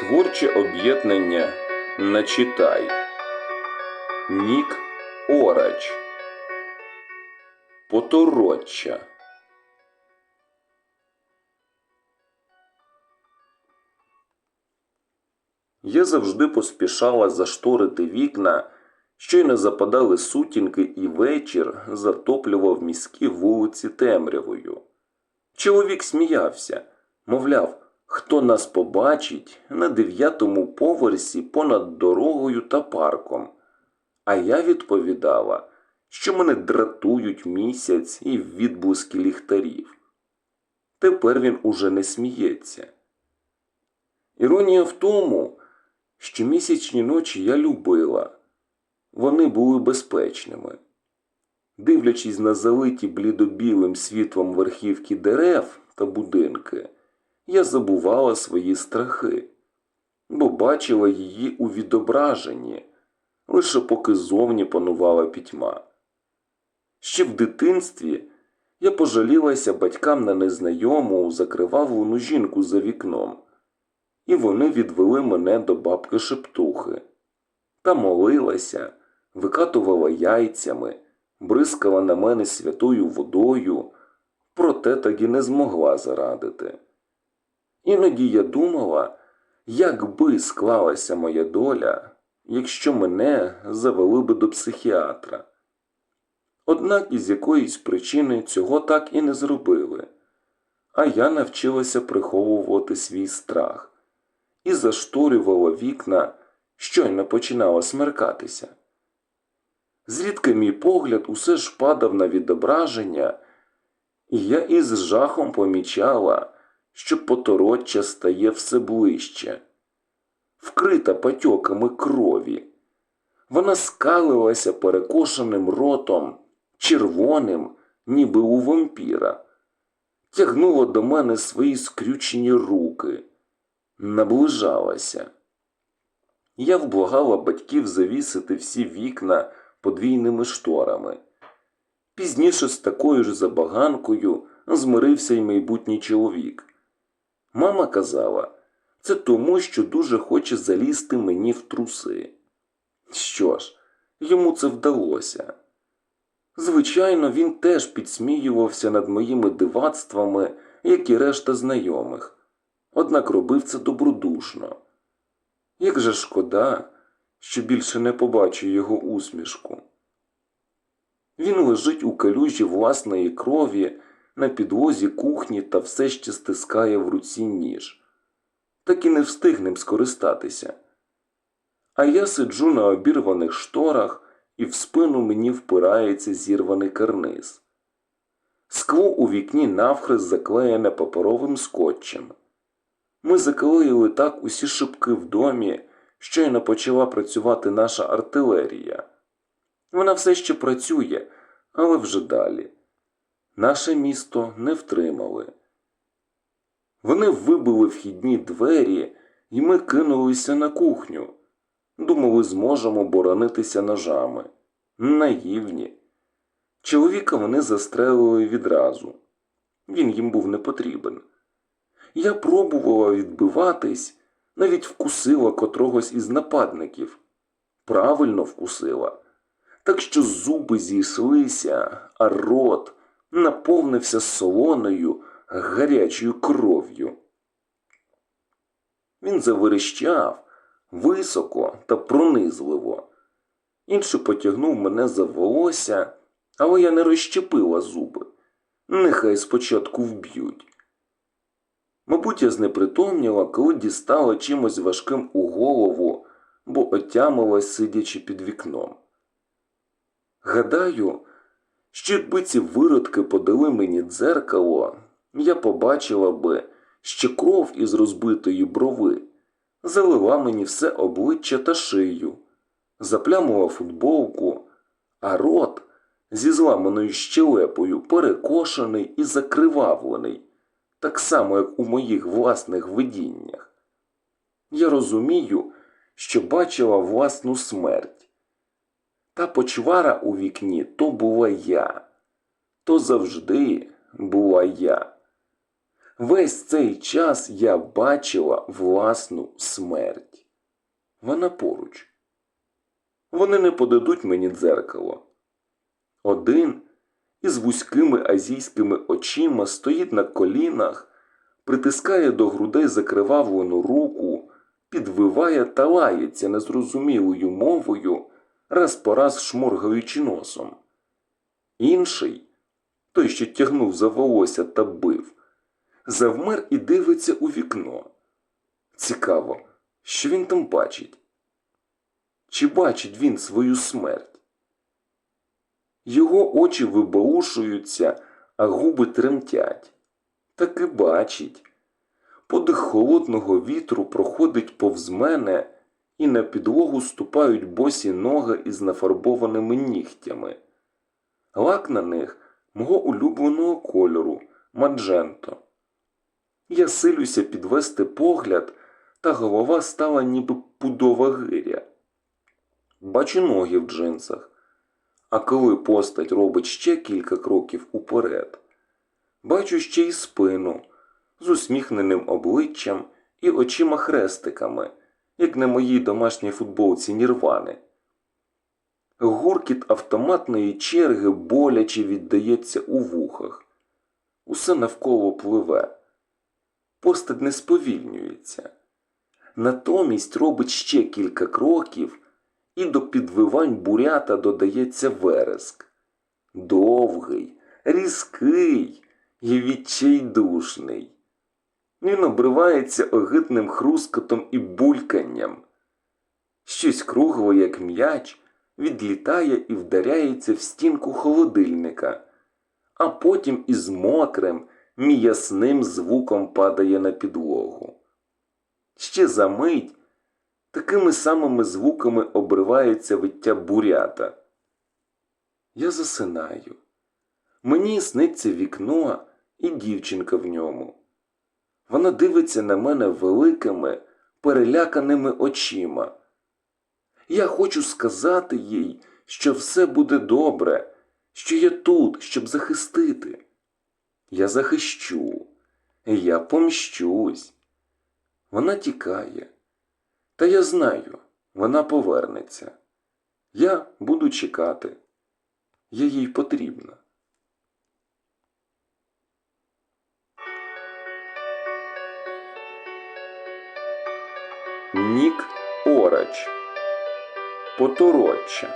Творче об'єднання Начитай. НікОрач. Потороччя. Я завжди поспішала зашторити вікна, щойно западали сутінки і вечір затоплював міські вулиці темрявою. Чоловік сміявся, мовляв, хто нас побачить на дев'ятому поверсі понад дорогою та парком. А я відповідала, що мене дратують місяць і відблиски ліхтарів. Тепер він уже не сміється. Іронія в тому, що місячні ночі я любила. Вони були безпечними. Дивлячись на залиті блідобілим світлом верхівки дерев та будинки, я забувала свої страхи, бо бачила її у відображенні, лише поки зовні панувала пітьма. Ще в дитинстві я пожалілася батькам на незнайому закривавлену жінку за вікном, і вони відвели мене до бабки шептухи та молилася, викатувала яйцями, бризкала на мене святою водою, проте так і не змогла зарадити. Іноді я думала, як би склалася моя доля, якщо мене завели би до психіатра. Однак із якоїсь причини цього так і не зробили, а я навчилася приховувати свій страх і зашторювала вікна, щойно починала смеркатися. Зрідка мій погляд усе ж падав на відображення, і я із жахом помічала, що потороччя стає все ближче, вкрита патьоками крові. Вона скалилася перекошеним ротом, червоним, ніби у вампіра, тягнула до мене свої скрючені руки, наближалася. Я вблагала батьків завісити всі вікна подвійними шторами. Пізніше з такою ж забаганкою змирився й майбутній чоловік. Мама казала, це тому, що дуже хоче залізти мені в труси. Що ж, йому це вдалося. Звичайно, він теж підсміювався над моїми дивацтвами, як і решта знайомих, однак робив це добродушно. Як же шкода, що більше не побачу його усмішку. Він лежить у калюжі власної крові на підлозі кухні та все ще стискає в руці ніж. Так і не встиг ним скористатися. А я сиджу на обірваних шторах, і в спину мені впирається зірваний карниз. Скло у вікні навхрест заклеєне паперовим скотчем. Ми заклеїли так усі шибки в домі, щойно почала працювати наша артилерія. Вона все ще працює, але вже далі. Наше місто не втримали. Вони вибили вхідні двері, і ми кинулися на кухню. Думали, зможемо боронитися ножами. Наївні. Чоловіка вони застрелили відразу. Він їм був не потрібен. Я пробувала відбиватись, навіть вкусила котрогось із нападників. Правильно вкусила. Так що зуби зійшлися, а рот наповнився солоною, гарячою кров'ю. Він заверещав високо та пронизливо. Інший потягнув мене за волосся, але я не розщепила зуби. Нехай спочатку вб'ють. Мабуть, я знепритомніла, коли дістала чимось важким у голову, бо отямилась, сидячи під вікном. Гадаю, що якби ці виродки подали мені дзеркало, я побачила би, що кров із розбитої брови залила мені все обличчя та шию, заплямила футболку, а рот зі зламаною щелепою перекошений і закривавлений, так само, як у моїх власних видіннях. Я розумію, що бачила власну смерть. Та почвара у вікні то була я, то завжди була я. Весь цей час я бачила власну смерть. Вона поруч. Вони не подадуть мені дзеркало. Один із вузькими азійськими очима стоїть на колінах, притискає до грудей закривавлену руку, підвиває та лається незрозумілою мовою, раз по раз шморгаючи носом. Інший, той, що тягнув за волосся та бив, завмер і дивиться у вікно. Цікаво, що він там бачить? Чи бачить він свою смерть? Його очі вибаушуються, а губи тремтять. Таки бачить. Подих холодного вітру проходить повз мене, і на підлогу ступають босі ноги із нафарбованими нігтями. Лак на них мого улюбленого кольору мадженто. Я силюся підвести погляд, та голова стала ніби пудова гиря. Бачу ноги в джинсах. А коли постать робить ще кілька кроків уперед, бачу ще й спину з усміхненим обличчям і очима хрестиками, як на моїй домашній футболці Нірвани. Гуркіт автоматної черги боляче віддається у вухах. Усе навколо пливе. Постать не сповільнюється. Натомість робить ще кілька кроків, і до підвивань бурята додається вереск. Довгий, різкий і відчайдушний. Він обривається огидним хрускотом і бульканням. Щось кругле, як м'яч, відлітає і вдаряється в стінку холодильника, а потім із мокрим, м'ясним звуком падає на підлогу. Ще за мить такими самими звуками обривається виття бурята. Я засинаю. Мені сниться вікно і дівчинка в ньому. Вона дивиться на мене великими, переляканими очима. Я хочу сказати їй, що все буде добре, що я тут, щоб захистити. Я захищу, я помщусь. Вона тікає. Та я знаю, вона повернеться. Я буду чекати. Я їй потрібна. НікОрач Потороччя